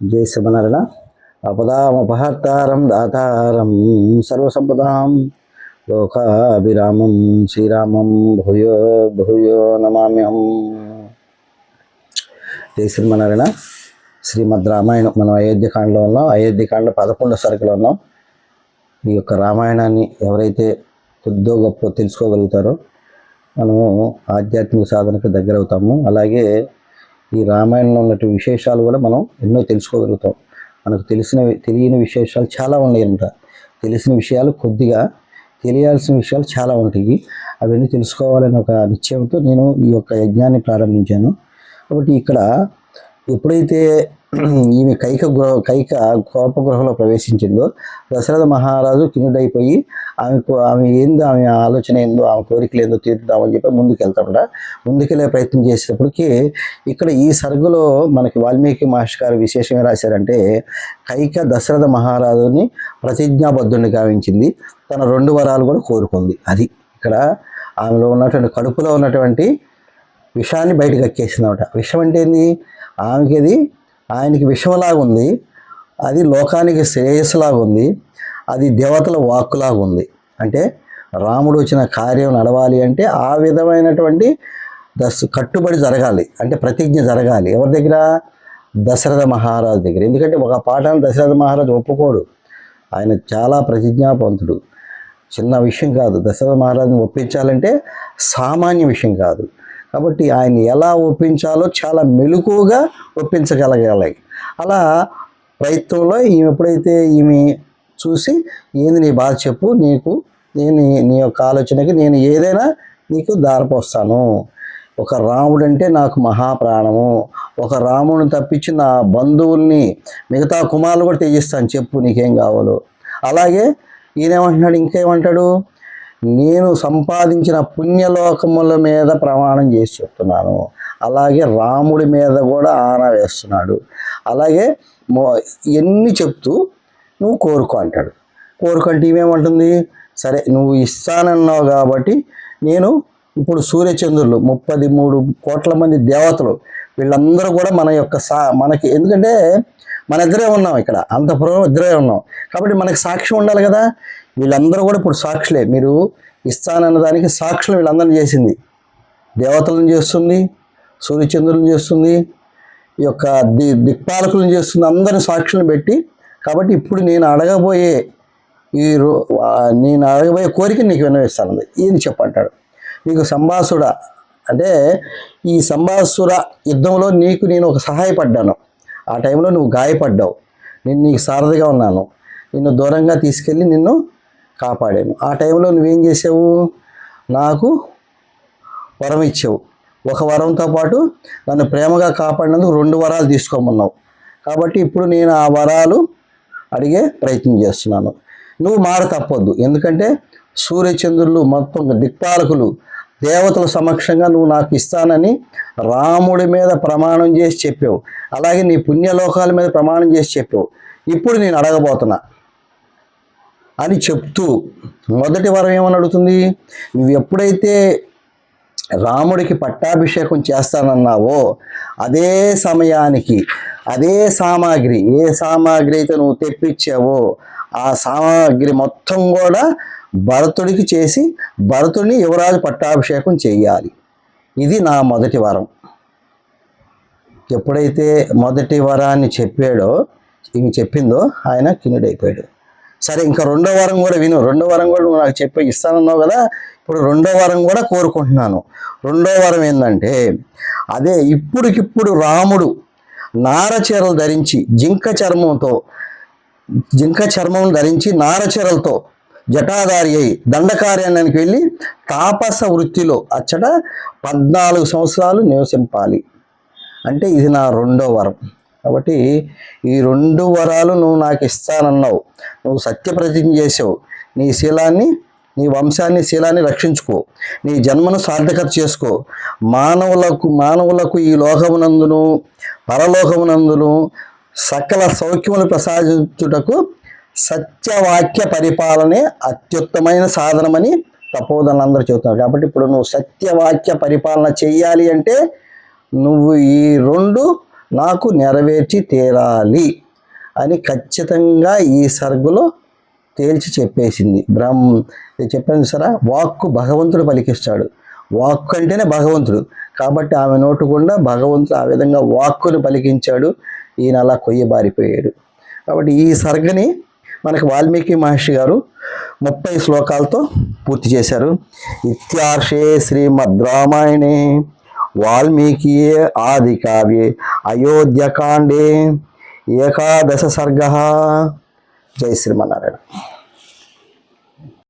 జై శ్రీమనారాయణ అపదామపహర్తారం దాతారం సర్వసంపదాం. లోకాభిరామం శ్రీరామం భూయో భూయో నమామ్యం జై శ్రీమనారాయణ శ్రీమద్ రామాయణం మనం అయోధ్యకాండలో ఉన్నాం. అయోధ్యకాండ పదకొండో సరుకులో ఉన్నాం. ఈ యొక్క రామాయణాన్ని ఎవరైతే కొద్దో గొప్ప తెలుసుకోగలుగుతారో మనము ఆధ్యాత్మిక సాధనకు దగ్గర అవుతాము అలాగే ఈ రామాయణంలో ఉన్నటువంటి విశేషాలు కూడా మనం ఎన్నో తెలుసుకోగలుగుతాం. మనకు తెలిసిన తెలియని విశేషాలు చాలా ఉన్నాయి అనమాట తెలిసిన విషయాలు కొద్దిగా తెలియాల్సిన విషయాలు చాలా ఉంటాయి. అవన్నీ తెలుసుకోవాలని ఒక నిశ్చయంతో నేను ఈ యొక్క యజ్ఞాన్ని ప్రారంభించాను. కాబట్టి ఇక్కడ ఎప్పుడైతే ఈమె కైక గృహ కైక కోపగృహంలో ప్రవేశించిందో దశరథ మహారాజు కినుడైపోయి ఆమెకు ఆమె ఏందో ఆమె ఆలోచన ఏందో ఆమె కోరికలు ఏందో తీర్చుదామని చెప్పి ముందుకు ముందుకెళ్ళే ప్రయత్నం చేసేటప్పటికి ఇక్కడ ఈ సరుకులో మనకి వాల్మీకి మహర్షి గారు విశేషం రాశారంటే కైక దశరథ మహారాజుని ప్రతిజ్ఞాబద్ధుని గావించింది. తన రెండు వరాలు కూడా కోరుకుంది. అది ఇక్కడ ఆమెలో ఉన్నటువంటి కడుపులో ఉన్నటువంటి విషాన్ని బయటకు ఎక్కేసిందన్నమాట విషం అంటే ఏంది? ఆమెకి అది ఆయనకి విషంలాగా ఉంది అది లోకానికి శ్రేయస్సులాగా ఉంది అది దేవతల వాక్కులాగా ఉంది అంటే రాముడు వచ్చిన కార్యం నడవాలి అంటే ఆ విధమైనటువంటి దశ కట్టుబడి జరగాలి. అంటే ప్రతిజ్ఞ జరగాలి. ఎవరి దగ్గర? దశరథ మహారాజు దగ్గర. ఎందుకంటే ఒక పాఠాన్ని దశరథ మహారాజు ఒప్పుకోడు. ఆయన చాలా ప్రతిజ్ఞాపంతుడు. చిన్న విషయం కాదు. దశరథ మహారాజుని ఒప్పించాలంటే సామాన్య విషయం కాదు. కాబట్టి ఆయన ఎలా ఒప్పించాలో చాలా మెలకుగా ఒప్పించగలగాలి. అలా ప్రయత్నంలో ఈమె ఎప్పుడైతే ఈమె చూసి ఏంది నీ బాధ చెప్పు నీకు నేను నీ యొక్క ఆలోచనకి నేను ఏదైనా నీకు దారిపోస్తాను. ఒక రాముడు అంటే నాకు మహాప్రాణము. ఒక రాముడిని తప్పించి నా బంధువుల్ని మిగతా కుమారులు కూడా తెగిస్తాను చెప్పు నీకేం కావాలో. అలాగే ఈయనేమంటున్నాడు ఇంకేమంటాడు? నేను సంపాదించిన పుణ్యలోకముల మీద ప్రమాణం చేసి చెప్తున్నాను. అలాగే రాముడి మీద కూడా ఆన వేస్తున్నాడు. అలాగే ఎన్ని చెప్తూ నువ్వు కోరుకో అంటాడు. కోరుకుంటే ఏమేమంటుంది? సరే నువ్వు ఇస్తానన్నావు కాబట్టి నేను ఇప్పుడు సూర్యచంద్రులు ముప్పది మూడు కోట్ల మంది దేవతలు వీళ్ళందరూ కూడా మన యొక్క సా మనకి ఎందుకంటే మన ఇద్దరే ఉన్నాం ఇక్కడ. అంతపురం ఇద్దరే ఉన్నాం. కాబట్టి మనకి సాక్ష్యం ఉండాలి కదా. వీళ్ళందరూ కూడా ఇప్పుడు సాక్షులే. మీరు ఇస్తానన్న దానికి సాక్షులు వీళ్ళందరినీ చేసింది. దేవతలను చేస్తుంది సూర్యచంద్రులను చేస్తుంది ఈ యొక్క ది దిక్పాలకులను చేస్తుంది అందరిని సాక్షులను పెట్టి. కాబట్టి ఇప్పుడు నేను అడగబోయే ఈ రో నేను అడగబోయే కోరిక నీకు విన్నవిస్తాను ఈయన చెప్పంటాడు? నీకు సంభాసుడ అంటే ఈ సంభాసుర యుద్ధంలో నీకు నేను ఒక సహాయపడ్డాను. ఆ టైంలో నువ్వు గాయపడ్డావు. నేను నీకు సారథిగా ఉన్నాను. నిన్ను దూరంగా తీసుకెళ్ళి నిన్ను కాపాడాను ఆ టైంలో నువ్వేం చేసావు? నాకు వరం ఇచ్చావు. ఒక వరంతో పాటు నన్ను ప్రేమగా కాపాడినందుకు రెండు వరాలు తీసుకోమన్నావు. కాబట్టి ఇప్పుడు నేను ఆ వరాలు అడిగే ప్రయత్నం చేస్తున్నాను. నువ్వు మార తప్పొద్దు. ఎందుకంటే సూర్యచంద్రులు మొత్తం దిక్పాలకులు. దేవతల సమక్షంగా నువ్వు నాకు ఇస్తానని రాముడి మీద ప్రమాణం చేసి చెప్పావు. అలాగే నీ పుణ్యలోకాల మీద ప్రమాణం చేసి చెప్పావు. ఇప్పుడు నేను అడగబోతున్నా. అని చెప్తూ మొదటి వరం ఏమని అడుగుతుంది? నువ్వు ఎప్పుడైతే రాముడికి పట్టాభిషేకం చేస్తానన్నావో అదే సమయానికి అదే సామాగ్రి ఏ సామాగ్రి అయితే నువ్వు తెప్పించావో ఆ సామాగ్రి మొత్తం కూడా భరతుడికి చేసి భరతుడిని యువరాజు పట్టాభిషేకం చేయాలి. ఇది నా మొదటి వరం. ఎప్పుడైతే మొదటి వరాన్ని చెప్పాడో ఇవి చెప్పిందో ఆయన కిన్నుడైపోయాడు. సరే ఇంకా రెండో వారం కూడా విను. రెండో వారం కూడా నాకు చెప్పి ఇస్తానన్నావు కదా ఇప్పుడు రెండో వారం కూడా కోరుకుంటున్నాను. రెండో వారం ఏంటంటే అదే ఇప్పుడుకిప్పుడు రాముడు నారచీరలు ధరించి జింక చర్మంతో జింక చర్మం ధరించి నారచీరలతో జటాధారి అయి దండకార్యానికి వెళ్ళి తాపస వృత్తిలో అచ్చట పద్నాలుగు సంవత్సరాలు నివసింపాలి. అంటే ఇది నా రెండో వరం. కాబట్టి ఈ రెండు వరాలు నువ్వు నాకు ఇస్తానన్నావు. నువ్వు సత్యప్రతిజ్ఞ చేసావు. నీ శీలాన్ని నీ వంశాన్ని శీలాన్ని రక్షించుకో. నీ జన్మను సార్థకత చేసుకో. మానవులకు మానవులకు ఈ లోకమునందును పరలోకమునందును సకల సౌఖ్యములు ప్రసాదించుటకు సత్యవాక్య పరిపాలనే అత్యుత్తమైన సాధనమని తపోదనలు అందరూ చెబుతున్నారు. కాబట్టి ఇప్పుడు నువ్వు సత్యవాక్య పరిపాలన చేయాలి అంటే నువ్వు ఈ రెండు నాకు నెరవేర్చి తీరాలి అని ఖచ్చితంగా ఈ సర్గులో తేల్చి చెప్పేసింది. బ్రహ్మ చెప్పాను సరే వాక్కు భగవంతుడు పలికిస్తాడు. వాక్కు అంటేనే భగవంతుడు. కాబట్టి ఆమె నోటు గుండా భగవంతుడు ఆ విధంగా వాక్కును పలికించాడు. ఈయన అలా కొయ్యబారిపోయాడు. కాబట్టి ఈ సర్గని మనకు వాల్మీకి మహర్షి గారు ముప్పై శ్లోకాలతో పూర్తి చేశారు. ఇత్యార్షే శ్రీమద్ రామాయణే. వాల్మీకియే ఆది కావ్యే అయోధ్యకాండే ఏకాదశ సర్గ జై శ్రీమన్నారాయణ